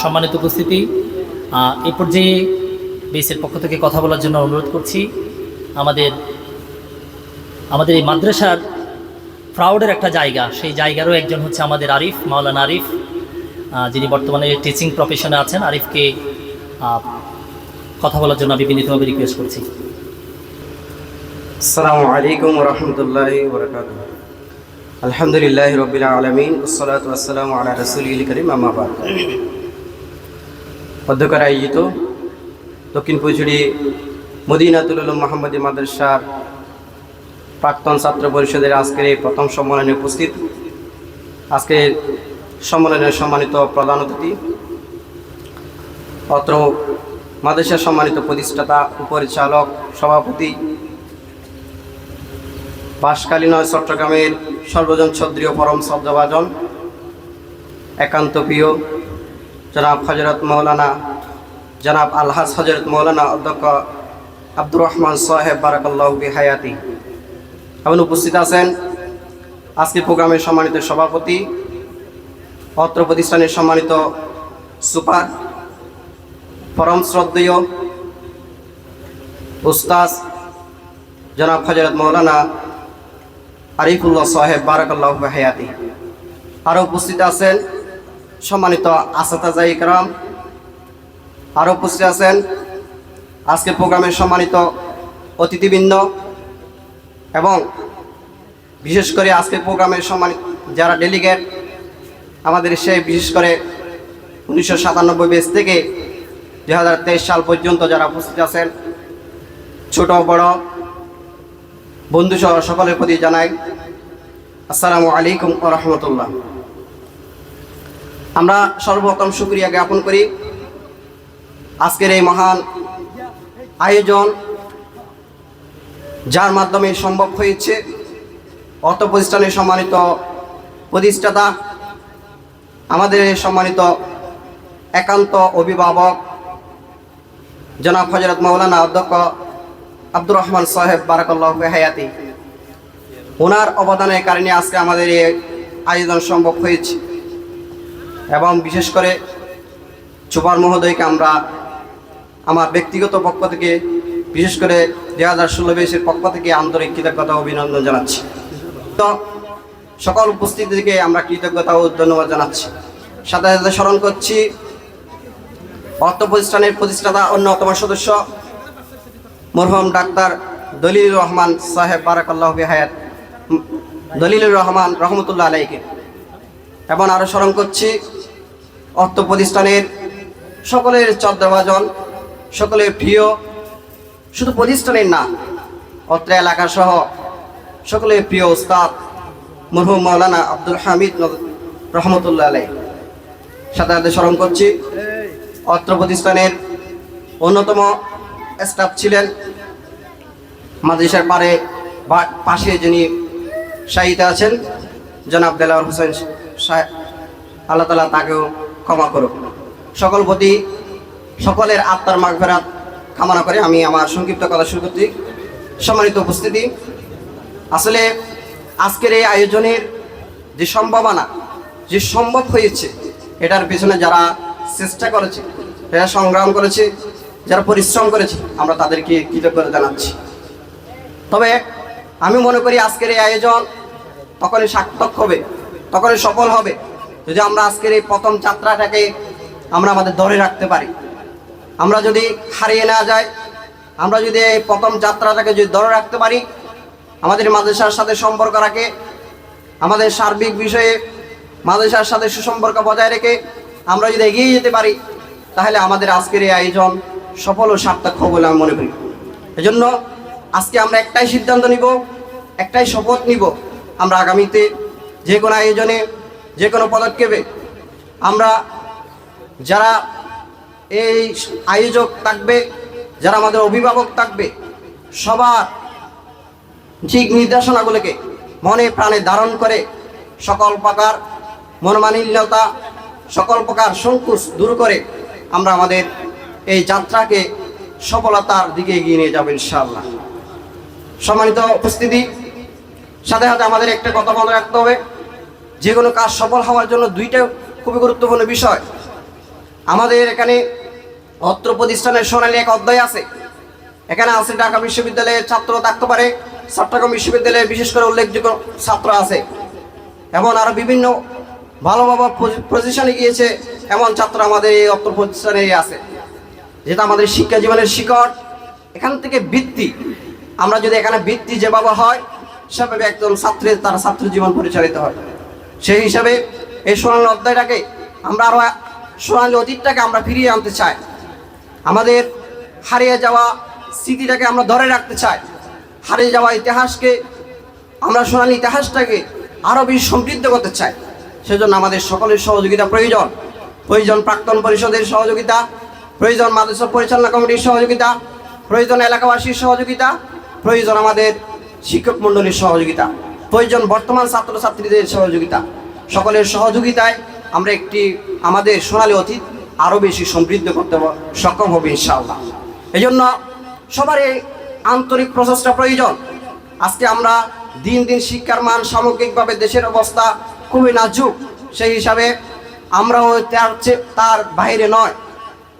সম্মানিত উপস্থিতি এ পর্যায়ে বেসের পক্ষ থেকে কথা বলার জন্য অনুরোধ করছি, আমাদের আমাদের এই মাদ্রাসার প্রাউডের একটা জায়গা, সেই জায়গারও একজন হচ্ছে আমাদের আরিফ, মাওলানা আরিফ যিনি বর্তমানে টিচিং প্রফেশনে আছেন, আরিফকে কথা বলার জন্য আমি বিনীতভাবে রিকোয়েস্ট করছি। আলহামদুলিল্লাহ রবিল আলমিন আসসালাম আলা রসুল করিম আমাবাদ অধ্যক্ষর আয়োজিত দক্ষিণ পুজুড়ি মদিনাতুল উলুম মোহাম্মদী মাদ্রাসার প্রাক্তন ছাত্র পরিষদের আজকের এই প্রথম সম্মেলনে উপস্থিত। আজকের সম্মেলনের সম্মানিত প্রধান অতিথি, অত্র মাদ্রাসার সম্মানিত প্রতিষ্ঠাতা উপরিচালক সভাপতি বাসকালীন চট্টগ্রামের সর্বজন ছদ্রীয় পরম শ্রদ্ধাভাজন, একান্ত প্রিয় জনাব হজরত মৌলানা, জনাব আলহাজ হজরত মৌলানা অধ্যক্ষ আব্দুর রহমান সাহেব বারাকাল্লাহবি হায়াতি। এবং উপস্থিত আছেন আজকের প্রোগ্রামের সম্মানিত সভাপতি অত্র প্রতিষ্ঠানের সম্মানিত সুপার, পরম শ্রদ্ধেয় উস্তাজ জনাব হজরত মৌলানা আরিফুল্লাহ সাহেব বারাকাল্লাহ হায়াতি। আরও উপস্থিত আছেন সম্মানিত আসাতাজা ইকরাম, আরও উপস্থিত আছেন আজকের প্রোগ্রামের সম্মানিত অতিথিবৃন্দ এবং বিশেষ করে আজকের প্রোগ্রামের সম্মানিত যারা ডেলিগেট, আমাদের সেই বিশেষ করে উনিশশো সাতানব্বই বেস থেকে দুই হাজার তেইশ সাল পর্যন্ত যারা উপস্থিত আছেন, ছোট, বড় বন্ধুসহ সকলের প্রতি জানাই আসসালামু আলাইকুম রহমতুল্লাহ। আমরা সর্বপ্রথম সুক্রিয়া জ্ঞাপন করি। আজকের এই মহান আয়োজন যার মাধ্যমে সম্ভব হয়েছে, অর্থ প্রতিষ্ঠানের সম্মানিত প্রতিষ্ঠাতা, আমাদের সম্মানিত একান্ত অভিভাবক, জনাব হজরত মৌলানা অধ্যক্ষ আব্দুর রহমান সাহেব, বারাকাল্লাহ হায়াতি। ওনার অবদানের কারণে আজকে আমাদের এই আয়োজন সম্ভব হয়েছে। এবং বিশেষ করে চুপার মহোদয়কে আমরা আমার ব্যক্তিগত পক্ষ থেকে, বিশেষ করে দুই হাজার ষোলো বেশের পক্ষ থেকে আন্তরিক কৃতজ্ঞতা অভিনন্দন জানাচ্ছি। তো সকল উপস্থিতিকে আমরা কৃতজ্ঞতা ও ধন্যবাদ জানাচ্ছি। সাথে সাথে স্মরণ করছি, অর্থ প্রতিষ্ঠানের প্রতিষ্ঠাতা অন্যতম সদস্য মরহম ডাক্তার দলিল রহমান সাহেব, বারাকাল্লাহ হায়াত দলিলুর রহমান রহমতুল্লাহ আলাইকে এবং আরও স্মরণ করছি অর্থ প্রতিষ্ঠানের সকলের চন্দ্রভাজন সকলের প্রিয়, শুধু প্রতিষ্ঠানের না, অত্র এলাকা সহ সকলের প্রিয় উস্তাদ মরহুম মৌলানা আব্দুল হামিদ রহমতুল্লাহ আলাই সাথে স্মরণ করছি অত্র প্রতিষ্ঠানের অন্যতম স্টাফ ছিলেন মাদ্রাসার পারে পাশে যিনি শাহিতে আছেন, জনাব দেলাওয়ার হোসেন আল্লাহ তালা তাকেও ক্ষমা করুক। সকল প্রতি সকলের আত্মার মাগফেরাত কামনা করে আমি আমার সংক্ষিপ্ত কথা শুরু করছি। সম্মানিত উপস্থিতি, আসলে আজকের এই আয়োজনের যে সম্ভাবনা, যে সম্ভব হয়েছে, এটার পেছনে যারা চেষ্টা করেছে, যারা সংগ্রাম করেছে, যারা পরিশ্রম করেছে, আমরা তাদেরকে কৃতজ্ঞতা জানাচ্ছি। তবে আমি মনে করি আজকের এই আয়োজন তখনই সার্থক হবে। তখনই সফল হবে। যদি আমরা আজকের এই প্রথম যাত্রাটাকে আমরা আমাদের ধরে রাখতে পারি। আমরা যদি হারিয়ে না যাই, আমরা যদি এই প্রথম যাত্রাটাকে যদি ধরে রাখতে পারি, আমাদের মাদ্রাসার সাথে সম্পর্ক রাখে, আমাদের সার্বিক বিষয়ে মাদ্রাসার সাথে সুসম্পর্ক বজায় রেখে আমরা যদি এগিয়ে যেতে পারি, তাহলে আমাদের আজকের এই আয়োজন সফল ও সার্থক হবে বলে আমি মনে করি। এজন্য আজকে আমরা একটাই সিদ্ধান্ত নিব, একটাই শপথ নিব, আমরা আগামীতে যে কোনো আয়োজনে, যে কোনো পদক্ষেপে আমরা যারা এই আয়োজক থাকবে, যারা আমাদের অভিভাবক থাকবে, সবার ঠিক নির্দেশনাগুলোকে মনে প্রাণে ধারণ করে সকল প্রকার মনমানিল্যতা সকল প্রকার সংকোচ দূর করে আমরা আমাদের এই যাত্রাকে সফলতার দিকে এগিয়ে নিয়ে যাব ইনশাআল্লাহ। সম্মানিত উপস্থিতি, সাথে সাথে আমাদের একটা কথা মনে রাখতে হবে। যে কোনো কাজ সফল হওয়ার জন্য দুইটা খুবই গুরুত্বপূর্ণ বিষয়। আমাদের এখানে অত্র প্রতিষ্ঠানের সোনালী এক অধ্যায় আছে। এখানে আছে ঢাকা বিশ্ববিদ্যালয়ের ছাত্র থাকতে পারে, চট্টগ্রাম বিশ্ববিদ্যালয়ে বিশেষ করে উল্লেখযোগ্য ছাত্র আছে। এমন আরও বিভিন্ন ভালো ভালো পজিশনে গিয়েছে এমন ছাত্র আমাদের এই অত্র প্রতিষ্ঠানে আছে। যেটা আমাদের শিক্ষা জীবনের শিকড়। এখান থেকে বৃত্তি আমরা যদি এখানে বৃত্তি যেভাবে হয়, সেভাবে একজন ছাত্রের তার ছাত্র জীবন পরিচালিত হয়। সেই হিসাবে এই সোনালী অধ্যায়টাকে আমরা আরও সোনালী অতীতটাকে আমরা ফিরিয়ে আনতে চাই। আমাদের হারিয়ে যাওয়া স্মৃতিটাকে আমরা ধরে রাখতে চাই। হারিয়ে যাওয়া ইতিহাসকে আমরা সোনালী ইতিহাসটাকে আরও বেশি সমৃদ্ধ করতে চাই। সেজন্য আমাদের সকলের সহযোগিতা প্রয়োজন। প্রয়োজন প্রাক্তন পরিষদের সহযোগিতা, প্রয়োজন মাদ্রাসা পরিচালনা কমিটির সহযোগিতা, প্রয়োজন এলাকাবাসীর সহযোগিতা, প্রয়োজন আমাদের শিক্ষক মণ্ডলীর সহযোগিতা। প্রয়োজন বর্তমান ছাত্রছাত্রীদের সহযোগিতা। সকলের সহযোগিতায় আমরা একটি আমাদের সোনালী অতীত আরও বেশি সমৃদ্ধ করতে সক্ষম হবে ইনশাআল্লাহ। এই জন্য সবার এই আন্তরিক প্রচেষ্টা প্রয়োজন। আজকে আমরা দিন দিন শিক্ষার মান সামগ্রিকভাবে দেশের অবস্থা খুবই নাজুক। সেই হিসাবে আমরাও তার তার বাইরে নয়।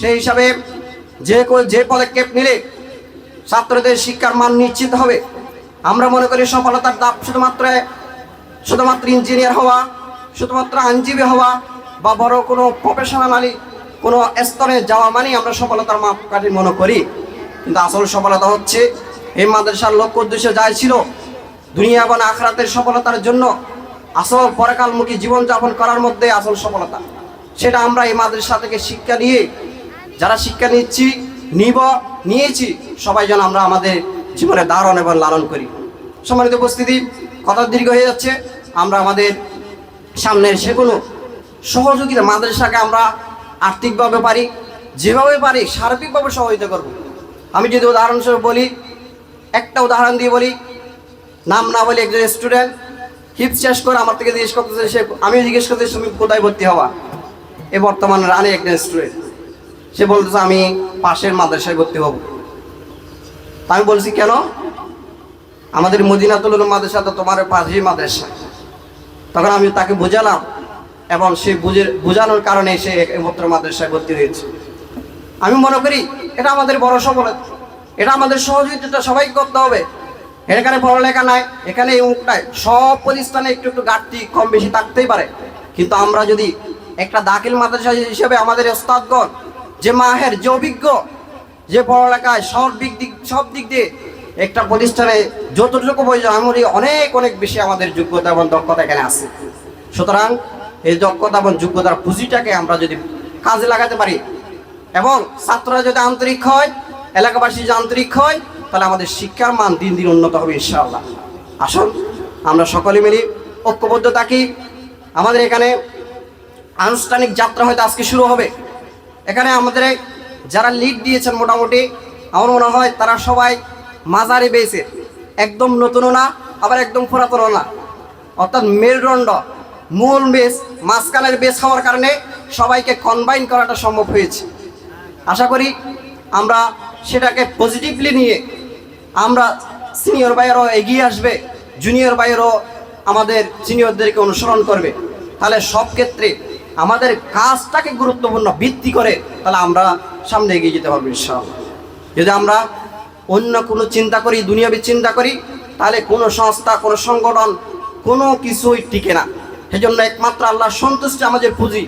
সেই হিসাবে যে যে পদক্ষেপ নিলে ছাত্রদের শিক্ষার মান নিশ্চিত হবে। আমরা মনে করি সফলতার দাপ শুধুমাত্র শুধুমাত্র ইঞ্জিনিয়ার হওয়া, শুধুমাত্র আইনজীবী হওয়া বা বড় কোনো প্রফেশনালি কোনো স্তরে যাওয়া মানেই আমরা সফলতার মাপকাঠি মনে করি। কিন্তু আসল সফলতা হচ্ছে এই মাদ্রাসার লক্ষ্য উদ্দেশ্য যাই ছিল, দুনিয়া এবং আখরাতের সফলতার জন্য আসল পরকালমুখী জীবনযাপন করার মধ্যে আসল সফলতা। সেটা আমরা এই মাদ্রাসা থেকে শিক্ষা নিয়ে, যারা শিক্ষা নিচ্ছি, নিব, নিয়েছি, সবাই যেন আমরা আমাদের জীবনে ধারণ এবং লালন করি। সম্মানিত উপস্থিতি, কথা দীর্ঘ হয়ে যাচ্ছে। আমরা আমাদের সামনের সে কোনো সহযোগিতা মাদ্রাসাকে আমরা আর্থিকভাবে পারি, যেভাবে পারি সার্বিকভাবে সহযোগিতা করব। আমি যদি উদাহরণস্বরূপ বলি, একটা উদাহরণ দিয়ে বলি, নাম না বলি একজন স্টুডেন্ট হিপ শেষ করে আমার থেকে জিজ্ঞেস করতেছে, সে আমি জিজ্ঞেস করতেছি, তুমি কোথায় ভর্তি হওয়া এ বর্তমান রানে একজন স্টুডেন্ট সে বলতেছে, আমি পাশের মাদ্রাসায় ভর্তি হব। আমি বলছি, কেন? আমাদের মদিনাতুল মাদ্রাসা তো তোমার পাশেই মাদ্রাসা। তখন আমি তাকে বোঝালাম এবং সে বুঝে, বোঝানোর কারণে সে একমাত্র মাদ্রাসায় ভর্তি হয়েছে। আমি মনে করি, এটা আমাদের বড় সফলতা। এটা আমাদের সহযোগিতাটা সবাই করতে হবে। এখানে পড়ালেখা নাই, এখানে উঁকটায় সব প্রতিষ্ঠানে একটু একটু ঘাটতি কম বেশি থাকতেই পারে। কিন্তু আমরা যদি একটা দাখিল মাদ্রাসা হিসেবে আমাদের ওস্তাদগণ, যে মাহের, যে অভিজ্ঞ যে পড়ালেখায় সব দিক দিক সব দিক দিয়ে একটা প্রতিষ্ঠানে যতটুকু প্রয়োজন এমনই অনেক অনেক বেশি আমাদের যোগ্যতা এবং দক্ষতা এখানে আছে। সুতরাং এই দক্ষতা এবং যোগ্যতার পুঁজিটাকে আমরা যদি কাজে লাগাতে পারি এবং ছাত্ররা যদি আন্তরিক হয়, এলাকাবাসী যদি আন্তরিক হয়, তাহলে আমাদের শিক্ষার মান দিন দিন উন্নত হবে ইনশাআল্লাহ। আসুন, আমরা সকলে মিলি ঐক্যবদ্ধ থাকি। আমাদের এখানে আনুষ্ঠানিক যাত্রা হয়তো আজকে শুরু হবে। এখানে আমাদের যারা লিড দিয়েছেন মোটামুটি, আমার মনে হয় তারা সবাই মাঝারি বেসের। একদম নতুনও না, আবার একদম পুরাতনও না। অর্থাৎ মেরুদণ্ড, মূল বেস, মাঝখানের বেস হওয়ার কারণে সবাইকে কনবাইন করাটা সম্ভব হয়েছে। আশা করি আমরা সেটাকে পজিটিভলি নিয়ে আমরা সিনিয়র ভাইয়েরও এগিয়ে আসবে জুনিয়র ভাইয়েরও আমাদের সিনিয়রদেরকে অনুসরণ করবে। তাহলে সব ক্ষেত্রে আমাদের কাজটাকে গুরুত্বপূর্ণ ভিত্তি করে তাহলে আমরা সামনে এগিয়ে যেতে পারব ইনশাআল্লাহ। যদি আমরা অন্য কোনো চিন্তা করি, দুনিয়াবি চিন্তা করি, তাহলে কোনো সংস্থা, কোনো সংগঠন কোনো কিছুই টিকে না। সেজন্য একমাত্র আল্লাহ সন্তুষ্টি আমাদের পুঁজি,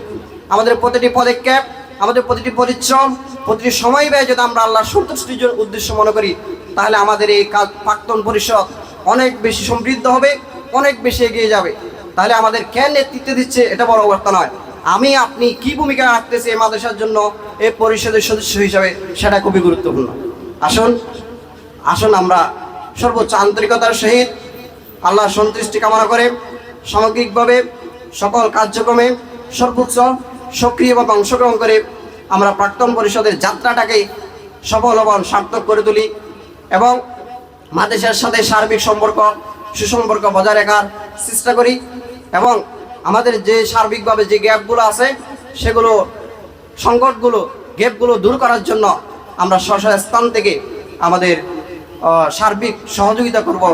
আমাদের প্রতিটি পদক্ষেপ, আমাদের প্রতিটি পরিশ্রম, প্রতিটি সময় ব্যয় যদি আমরা আল্লাহ সন্তুষ্টির জন্য উদ্দেশ্য মনে করি, তাহলে আমাদের এই কাজ প্রাক্তন পরিষদ অনেক বেশি সমৃদ্ধ হবে, অনেক বেশি এগিয়ে যাবে। তাহলে আমাদের কে নেতৃত্ব দিচ্ছে, এটা বড় কথা নয়। আমি, আপনি কি ভূমিকা রাখতেছি এই মাদ্রাসার জন্য এই পরিষদের সদস্য হিসাবে সেটা খুবই গুরুত্বপূর্ণ। আসুন আসুন আমরা সর্বোচ্চ আন্তরিকতার সহিত আল্লাহর সন্তুষ্টি কামনা করে সামগ্রিকভাবে সকল কার্যক্রমে সর্বোচ্চ সক্রিয়ভাবে অংশগ্রহণ করে আমরা প্রাক্তন পরিষদের যাত্রাটাকে সফল এবং সার্থক করে তুলি এবং মাদেশের সাথে সার্বিক সম্পর্ক, সুসম্পর্ক বজায় রাখার চেষ্টা করি এবং আমাদের যে সার্বিকভাবে যে গ্যাপগুলো আছে, সেগুলো, সংকটগুলো, গ্যাপগুলো দূর করার জন্য আমরা স্ব স্ব স্থান থেকে আমাদের সার্বিক সহযোগিতা করব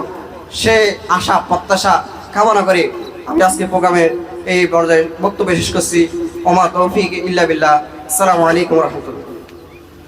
সে আশা, প্রত্যাশা কামনা করে আমি আজকে প্রোগ্রামের এই পর্যায়ে বক্তব্য শেষ করছি। ওমা তৌফিক ইল্লা বিল্লাহ। আসসালামু আলাইকুম রহমতুল্লাহ।